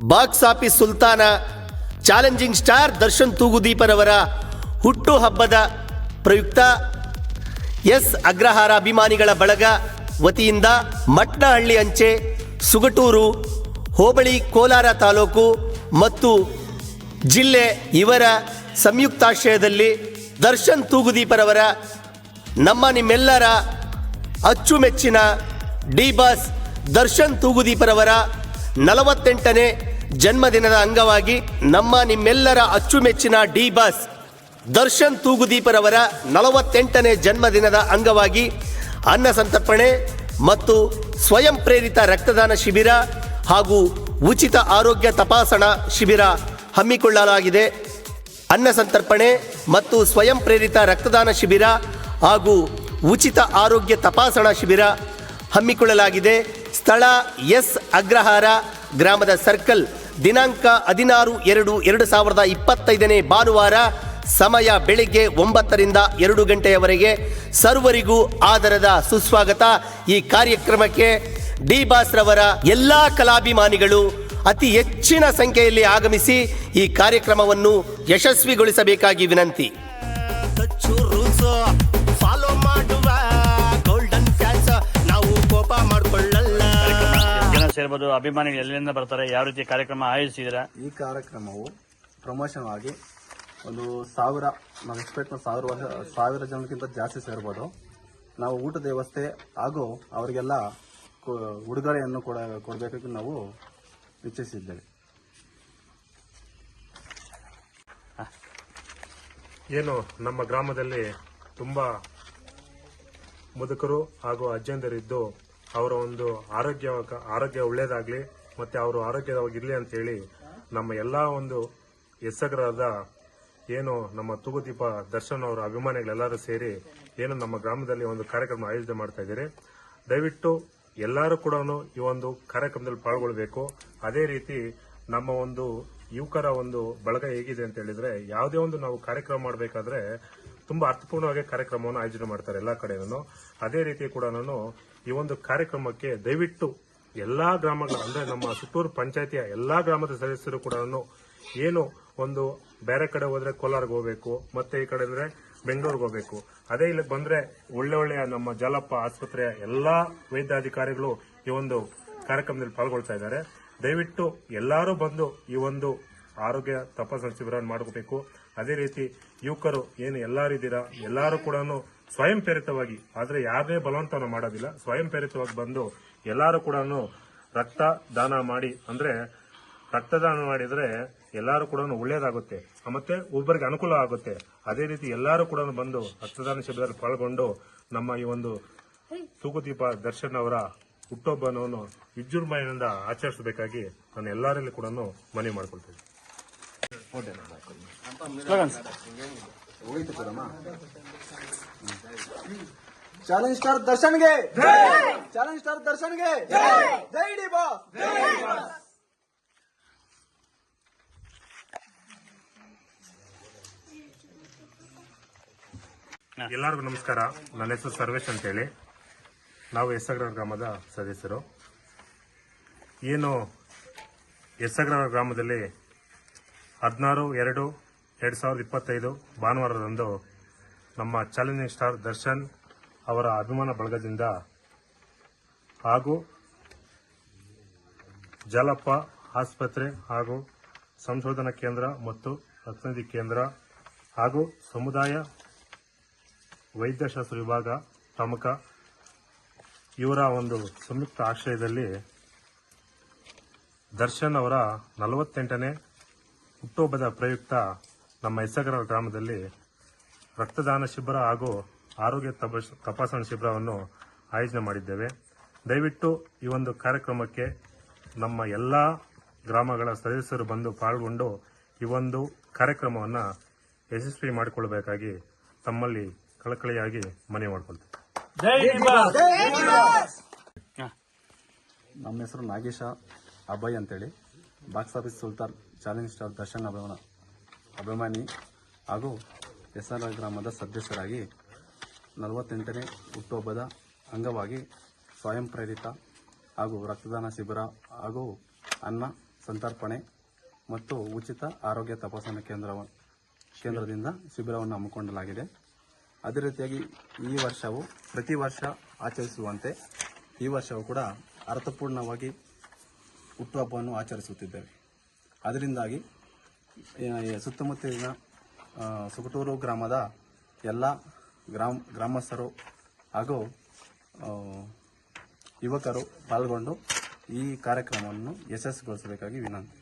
Box office ಸುಲ್ತಾನ, challenging star Darshan ತೂಗುದೀಪರವರ ಹುಟ್ಟು ಹಬ್ಬದ ಪ್ರಯುಕ್ತ ಎಸ್ ಅಗ್ರಹಾರ ಅಭಿಮಾನಿಗಳ ಬಳಗ ವತಿಯಿಂದ ಮಟ್ನಹಳ್ಳಿ ಅಂಚೆ, ಸುಗಟೂರು, ಹೋಬಳಿ, ಕೋಲಾರ ತಾಲೂಕು ಮತ್ತು ಜಿಲ್ಲೆ ಇವರ ಸಂಯುಕ್ತಾಶ್ರಯದಲ್ಲಿ ದರ್ಶನ್ ತೂಗುದೀಪರವರ ನಮ್ಮ ನಿಮ್ಮೆಲ್ಲರ ಅಚ್ಚುಮೆಚ್ಚಿನ ಡಿ ಬಾಸ್ ದರ್ಶನ್ ತೂಗುದೀಪರವರ ನಲವತ್ತೆಂಟನೇ ಜನ್ಮದಿನದ ಅಂಗವಾಗಿ ನಮ್ಮ ನಿಮ್ಮೆಲ್ಲರ ಅಚ್ಚುಮೆಚ್ಚಿನ ಡಿ ಬಾಸ್ ದರ್ಶನ್ ತೂಗುದೀಪರವರ ನಲವತ್ತೆಂಟನೇ ಜನ್ಮದಿನದ ಅಂಗವಾಗಿ ಅನ್ನ ಸಂತರ್ಪಣೆ ಮತ್ತು ಸ್ವಯಂ ಪ್ರೇರಿತ ರಕ್ತದಾನ ಶಿಬಿರ ಹಾಗೂ ಉಚಿತ ಆರೋಗ್ಯ ತಪಾಸಣಾ ಶಿಬಿರ ಹಮ್ಮಿಕೊಳ್ಳಲಾಗಿದೆ. ಅನ್ನ ಸಂತರ್ಪಣೆ ಮತ್ತು ಸ್ವಯಂ ಪ್ರೇರಿತ ರಕ್ತದಾನ ಶಿಬಿರ ಹಾಗೂ ಉಚಿತ ಆರೋಗ್ಯ ತಪಾಸಣಾ ಶಿಬಿರ ಹಮ್ಮಿಕೊಳ್ಳಲಾಗಿದೆ. ಸ್ಥಳ ಎಸ್ ಅಗ್ರಹಾರ, ಗ್ರಾಮದ ಸರ್ಕಲ್, ದಿನಾಂಕ ಹದಿನಾರು ಎರಡು ಎರಡು ಸಾವಿರದ ಇಪ್ಪತ್ತೈದನೇ ಭಾನುವಾರ, ಸಮಯ ಬೆಳಿಗ್ಗೆ ಒಂಬತ್ತರಿಂದ ಎರಡು ಗಂಟೆಯವರೆಗೆ ಸರ್ವರಿಗೂ ಆದರದ ಸುಸ್ವಾಗತ. ಈ ಕಾರ್ಯಕ್ರಮಕ್ಕೆ ಡಿ ಬಾಸ್ ಎಲ್ಲ ಎಲ್ಲಾ ಕಲಾಭಿಮಾನಿಗಳು ಅತಿ ಹೆಚ್ಚಿನ ಸಂಖ್ಯೆಯಲ್ಲಿ ಆಗಮಿಸಿ ಈ ಕಾರ್ಯಕ್ರಮವನ್ನು ಯಶಸ್ವಿಗೊಳಿಸಬೇಕಾಗಿ ವಿನಂತಿ. ಸೇರ್ಬೋದು ಅಭಿಮಾನಿಗಳು ಎಲ್ಲಿಂದ ಬರ್ತಾರೆ ಯಾವ ರೀತಿ ಕಾರ್ಯಕ್ರಮ ಆಯೋಜಿಸಿದ್ದೀರಾ? ಈ ಕಾರ್ಯಕ್ರಮವು ಪ್ರಮೋಷನ್ ಆಗಿ ಒಂದು ಸಾವಿರ ನಾವು ಎಕ್ಸ್ಪೆಕ್ಟ್ ಮಾಡಿ ಸಾವಿರ ವರ್ಷ ಸಾವಿರ ಜನಕ್ಕಿಂತ ಜಾಸ್ತಿ ಸೇರ್ಬೋದು. ನಾವು ಊಟದ ವ್ಯವಸ್ಥೆ ಹಾಗೂ ಅವರಿಗೆಲ್ಲ ಕೊ- ಉಡುಗೊರೆಯನ್ನು ಕೊಡ ಕೊಡಬೇಕು ನಾವು ಇಚ್ಛಿಸಿದ್ದೇವೆ. ಏನು ನಮ್ಮ ಗ್ರಾಮದಲ್ಲಿ ತುಂಬ ಮುದುಕರು ಹಾಗೂ ಅಜ್ಜಂದರಿದ್ದು ಅವರ ಒಂದು ಆರೋಗ್ಯ ಆರೋಗ್ಯ ಒಳ್ಳೇದಾಗ್ಲಿ, ಮತ್ತೆ ಅವರು ಆರೋಗ್ಯವಾಗಿರ್ಲಿ ಅಂತೇಳಿ ನಮ್ಮ ಎಲ್ಲಾ ಒಂದು ಹೆಸಗರಾದ ಏನು ನಮ್ಮ ತೂಗುದೀಪ ದರ್ಶನ್ ಅವರ ಅಭಿಮಾನಿಗಳೆಲ್ಲರೂ ಸೇರಿ ಏನು ನಮ್ಮ ಗ್ರಾಮದಲ್ಲಿ ಒಂದು ಕಾರ್ಯಕ್ರಮ ಆಯೋಜನೆ ಮಾಡ್ತಾ ಇದ್ದೀರಿ. ದಯವಿಟ್ಟು ಎಲ್ಲರೂ ಕೂಡ ಈ ಒಂದು ಕಾರ್ಯಕ್ರಮದಲ್ಲಿ ಪಾಲ್ಗೊಳ್ಬೇಕು. ಅದೇ ರೀತಿ ನಮ್ಮ ಒಂದು ಯುವಕರ ಒಂದು ಬಳಗ ಹೇಗಿದೆ ಅಂತ ಹೇಳಿದ್ರೆ, ಯಾವುದೇ ಒಂದು ನಾವು ಕಾರ್ಯಕ್ರಮ ಮಾಡಬೇಕಾದ್ರೆ ತುಂಬಾ ಅರ್ಥಪೂರ್ಣವಾಗಿ ಕಾರ್ಯಕ್ರಮವನ್ನು ಆಯೋಜನೆ ಮಾಡ್ತಾರೆ ಎಲ್ಲಾ ಕಡೆನೂ. ಅದೇ ರೀತಿ ಕೂಡ ನಾನು ಈ ಒಂದು ಕಾರ್ಯಕ್ರಮಕ್ಕೆ ದಯವಿಟ್ಟು ಎಲ್ಲಾ ಗ್ರಾಮಗಳ, ಅಂದ್ರೆ ನಮ್ಮ ಸುತ್ತೂರು ಪಂಚಾಯತಿಯ ಎಲ್ಲಾ ಗ್ರಾಮದ ಸದಸ್ಯರು ಕೂಡ ಏನು ಒಂದು ಬೇರೆ ಕಡೆ ಹೋದ್ರೆ ಕೋಲಾರ್ಗೆ ಹೋಗ್ಬೇಕು, ಮತ್ತೆ ಈ ಕಡೆ ಅಂದ್ರೆ ಬೆಂಗಳೂರಿಗೆ ಹೋಗ್ಬೇಕು. ಅದೇ ಇಲ್ಲಿ ಬಂದ್ರೆ ಒಳ್ಳೆ ಒಳ್ಳೆಯ ನಮ್ಮ ಜಾಲಪ್ಪ ಆಸ್ಪತ್ರೆಯ ಎಲ್ಲಾ ವೈದ್ಯಾಧಿಕಾರಿಗಳು ಈ ಒಂದು ಕಾರ್ಯಕ್ರಮದಲ್ಲಿ ಪಾಲ್ಗೊಳ್ತಾ ಇದ್ದಾರೆ. ದಯವಿಟ್ಟು ಎಲ್ಲರೂ ಬಂದು ಈ ಒಂದು ಆರೋಗ್ಯ ತಪಾಸಣಾ ಶಿಬಿರ ಮಾಡ್ಕೋಬೇಕು. ಅದೇ ರೀತಿ ಯುವಕರು ಏನು ಎಲ್ಲರಿದ್ದೀರಾ ಎಲ್ಲರೂ ಕೂಡ ಸ್ವಯಂ ಪ್ರೇರಿತವಾಗಿ, ಆದರೆ ಯಾರನ್ನೇ ಬಲವಂತನ ಮಾಡೋದಿಲ್ಲ, ಸ್ವಯಂ ಪ್ರೇರಿತವಾಗಿ ಬಂದು ಎಲ್ಲರೂ ಕೂಡ ರಕ್ತ ದಾನ ಮಾಡಿ, ಅಂದರೆ ರಕ್ತದಾನ ಮಾಡಿದರೆ ಎಲ್ಲರೂ ಕೂಡ ಒಳ್ಳೇದಾಗುತ್ತೆ, ಮತ್ತೆ ಒಬ್ಬರಿಗೆ ಅನುಕೂಲ ಆಗುತ್ತೆ. ಅದೇ ರೀತಿ ಎಲ್ಲರೂ ಕೂಡ ಬಂದು ರಕ್ತದಾನ ಶಿಬಿರದಲ್ಲಿ ಪಾಲ್ಗೊಂಡು ನಮ್ಮ ಈ ಒಂದು ತೂಗುದೀಪ ದರ್ಶನ್ ಅವರ ಹುಟ್ಟುಹಬ್ಬವನ್ನು ವಿಜೃಂಭಣೆಯಿಂದ ಆಚರಿಸಬೇಕಾಗಿ ನಾನು ಎಲ್ಲರಲ್ಲಿ ಕೂಡ ಮನವಿ ಮಾಡ್ಕೊಳ್ತೇನೆ. ಚಾಲೆಂಜ್ ಸ್ಟಾರ್ ದರ್ಶನ್ಗೆ ಚಾಲೆಂಜ್ ಸ್ಟಾರ್ ದರ್ಶನ್ಗೆ ಜೈ ಡಿ ಬಾಸ್ ಎಲ್ಲರಿಗೂ ನಮಸ್ಕಾರ. ನನ್ನ ಹೆಸರು ಸರ್ವೇಶ್ ಅಂತೇಳಿ. ನಾವು ಎಸ್ಸಗ್ರ ಗ್ರಾಮದ ಸದಸ್ಯರು. ಏನು ಎಸ್ಸಗ್ರ ಗ್ರಾಮದಲ್ಲಿ ಹದಿನಾರು, ಎರಡು ಎರಡು ಸಾವಿರದ ಇಪ್ಪತ್ತೈದು ಭಾನುವಾರದಂದು ನಮ್ಮ ಚಾಲೆಂಜಿಂಗ್ ಸ್ಟಾರ್ ದರ್ಶನ್ ಅವರ ಅಭಿಮಾನ ಬಳಗದಿಂದ ಹಾಗೂ ಜಲಪ್ಪ ಆಸ್ಪತ್ರೆ ಹಾಗೂ ಸಂಶೋಧನಾ ಕೇಂದ್ರ ಮತ್ತು ರತ್ನದಿ ಕೇಂದ್ರ ಹಾಗೂ ಸಮುದಾಯ ವೈದ್ಯಶಾಸ್ತ್ರ ವಿಭಾಗ ಪ್ರಮುಖ ಇವರ ಒಂದು ಸಂಯುಕ್ತ ಆಶ್ರಯದಲ್ಲಿ ದರ್ಶನ್ ಅವರ ನಲವತ್ತೆಂಟನೇ ಹುಟ್ಟುಹಬ್ಬದ ಪ್ರಯುಕ್ತ ನಮ್ಮ ಹೆಸಗರ ಗ್ರಾಮದಲ್ಲಿ ರಕ್ತದಾನ ಶಿಬಿರ ಹಾಗೂ ಆರೋಗ್ಯ ತಪಾಸ್- ತಪಾಸಣಾ ಶಿಬಿರವನ್ನು ಆಯೋಜನೆ ಮಾಡಿದ್ದೇವೆ. ದಯವಿಟ್ಟು ಈ ಒಂದು ಕಾರ್ಯಕ್ರಮಕ್ಕೆ ನಮ್ಮ ಎಲ್ಲ ಗ್ರಾಮಗಳ ಸದಸ್ಯರು ಬಂದು ಪಾಲ್ಗೊಂಡು ಈ ಒಂದು ಕಾರ್ಯಕ್ರಮವನ್ನು ಯಶಸ್ವಿ ಮಾಡಿಕೊಳ್ಳಬೇಕಾಗಿ ತಮ್ಮಲ್ಲಿ ಕಳಕಳಿಯಾಗಿ ಮನವಿ ಮಾಡಿಕೊಳ್ತೇವೆ. ನಮ್ಮ ಹೆಸರು ನಾಗೇಶ ಅಭಯ್ ಅಂತೇಳಿ. Box office Sultan challenge star Darshan ಅಭಿಮಾನ ಅಭಿಮಾನಿ ಹಾಗೂ ಎಸ್ ಆರ್ ಗ್ರಾಮದ ಸದಸ್ಯರಾಗಿ ನಲವತ್ತೆಂಟನೇ ಹುಟ್ಟುಹಬ್ಬದ ಅಂಗವಾಗಿ ಸ್ವಯಂ ಪ್ರೇರಿತ ಹಾಗೂ ರಕ್ತದಾನ ಶಿಬಿರ ಹಾಗೂ ಅನ್ನ ಸಂತರ್ಪಣೆ ಮತ್ತು ಉಚಿತ ಆರೋಗ್ಯ ತಪಾಸಣಾ ಕೇಂದ್ರ ಕೇಂದ್ರದಿಂದ ಶಿಬಿರವನ್ನು ಹಮ್ಮಿಕೊಳ್ಳಲಾಗಿದೆ. ಅದೇ ರೀತಿಯಾಗಿ ಈ ವರ್ಷವು ಪ್ರತಿ ವರ್ಷ ಆಚರಿಸುವಂತೆ ಈ ವರ್ಷವೂ ಕೂಡ ಅರ್ಥಪೂರ್ಣವಾಗಿ ಹುಟ್ಟುಹಬ್ಬವನ್ನು ಆಚರಿಸುತ್ತಿದ್ದೇವೆ. ಅದರಿಂದಾಗಿ ಸುತ್ತಮುತ್ತಲಿನ ಸುಕಟೂರು ಗ್ರಾಮದ ಎಲ್ಲ ಗ್ರಾಮ ಗ್ರಾಮಸ್ಥರು ಹಾಗೂ ಯುವಕರು ಪಾಲ್ಗೊಂಡು ಈ ಕಾರ್ಯಕ್ರಮವನ್ನು ಯಶಸ್ವಿಗೊಳಿಸಬೇಕಾಗಿ ವಿನಂತಿ.